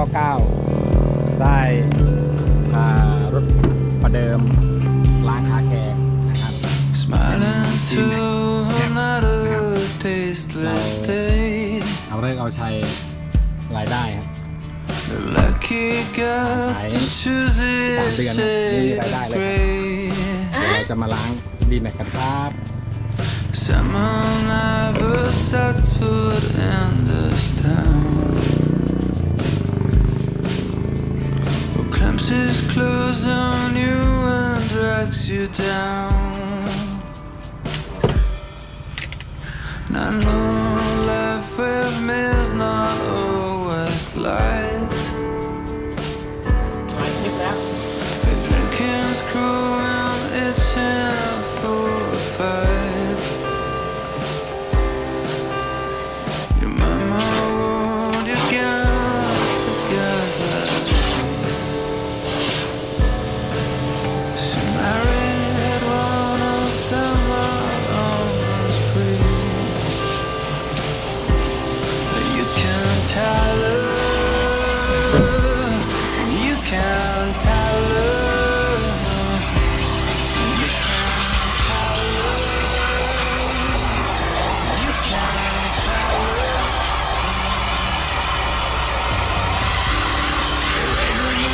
ก็9ได้พารถประเดิมล้างคาแคร์นะครับที่ไหนเอาเรื่องเอาชัยรายได้ครับขายสามเดือนนี่รายได้เลยครับเราจะมาล้างดีแม็กกันครับ Someone never sets foot in this town. Clamps his on you and drags you down. And I know her.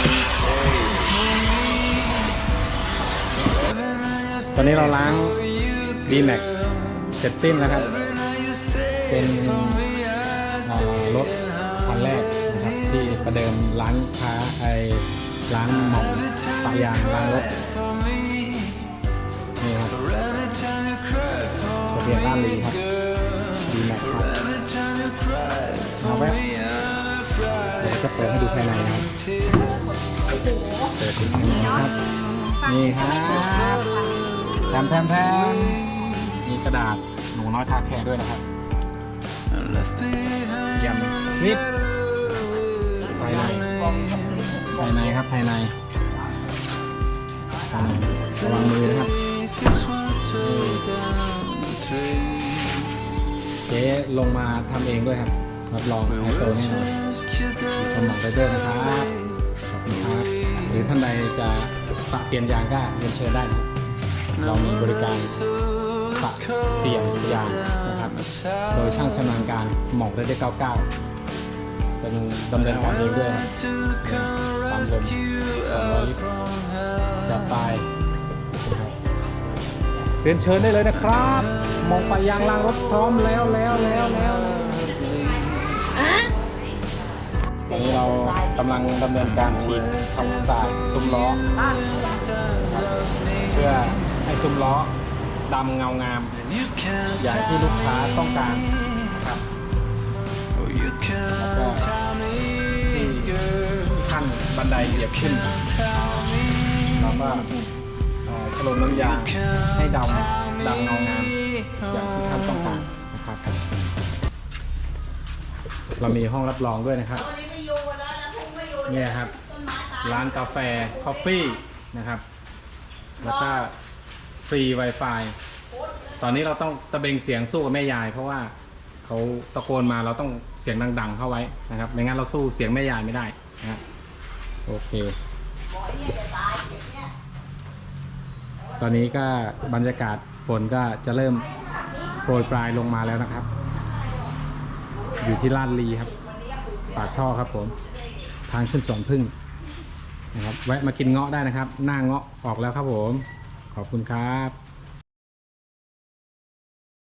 You stay for me. ตอนนี้เราล้างดีแม็กเสร็จสิ้นแล้วครับ เป็นอ่ารถ คันแรกนะครับที่ประเดิมร้านค้าไอ้ร้านหมองปะยางร้านรถนี่ครับทะเบียนร้านลีครับดีแม็กครับเอาแวะเดี๋ยวจะเปิดให้ดูภายในนะครับเปิดดูภายในครับนี่ครับแถมแถมแถมมีกระดาษหนูน้อยทาแคร์ด้วยนะครับเยี่ยมคลิปภายในภายในครับภายในภายในระวังมือนะครับเจ๊ลงมาทำเองด้วยครับรับรองไฮโซแน่นอนสมองไปด้วยนะครับขอบคุณครับหรือท่านใดจะปะเปลี่ยนยางก็เรียนเชิญได้นะครับเรามีบริการปะเปลี่ยนยางนะครับ โดยช่างชำนาญการหมอกได้ได้99เป็นดำเนินการเองด้วยนะตามลมจะตายเรียนเชิญได้เลยนะครับ มองไปยางล้างรถพร้อมแล้วแล้วแล้วแล้วตอนนี้เรากำลังดำเนินการฉีดทำความสะอาดซุ้มล้อ เพื่อให้ซุ้มล้อ ดำเงางาม อย่างที่ลูกค้าต้องการนะครับ You can tell me, ที่ขั้นบันไดเหยียบขึ้นเราก็เอ่อฉลมน้ำยาให้ดำดำเงางามอย่างที่ท่านต้องการนะครับ เรามีห้องรับรองด้วยนะครับเนี่ยครับ ร้านกาแฟคอฟฟี่นะครับ แล้วก็ ฟรี Wi-Fi ตอนนี้เราต้องตะเบงเสียงสู้กับแม่ยาย เพราะว่าเขาตะโกนมาเราต้องเสียงดัง ๆ เข้าไว้นะครับไม่งั้นเราสู้เสียงแม่ยายไม่ได้นะโอเค ตอนนี้ก็บรรยากาศฝนก็จะเริ่มโปรยปลายลงมาแล้วนะครับ อยู่ที่ลาดลีครับ ปากท่อครับผม ทางขึ้นสวนพึ่งนะครับ แวะมากินเงาะได้นะครับ หน้าเงาะออกแล้วครับผม ขอบคุณครับ